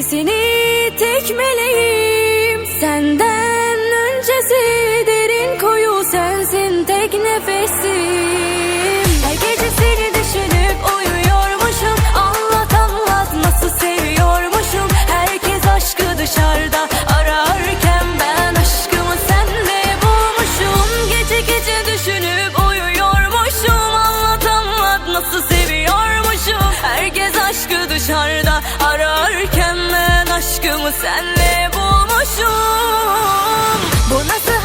Sesini tek meleğim senden öncesi. Uyumu senle bulmuşum? Bu nasıl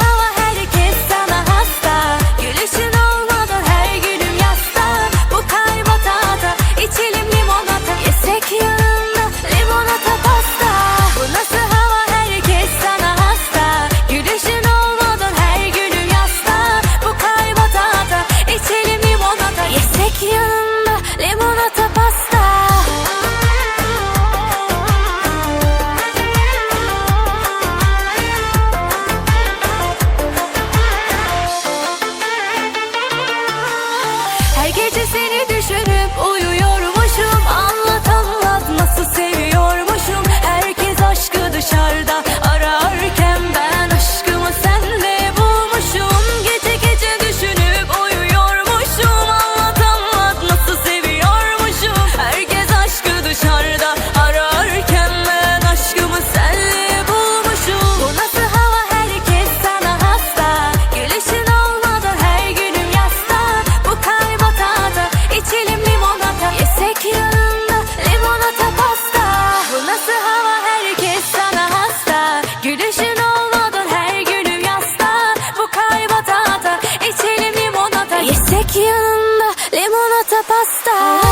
Limonata pasta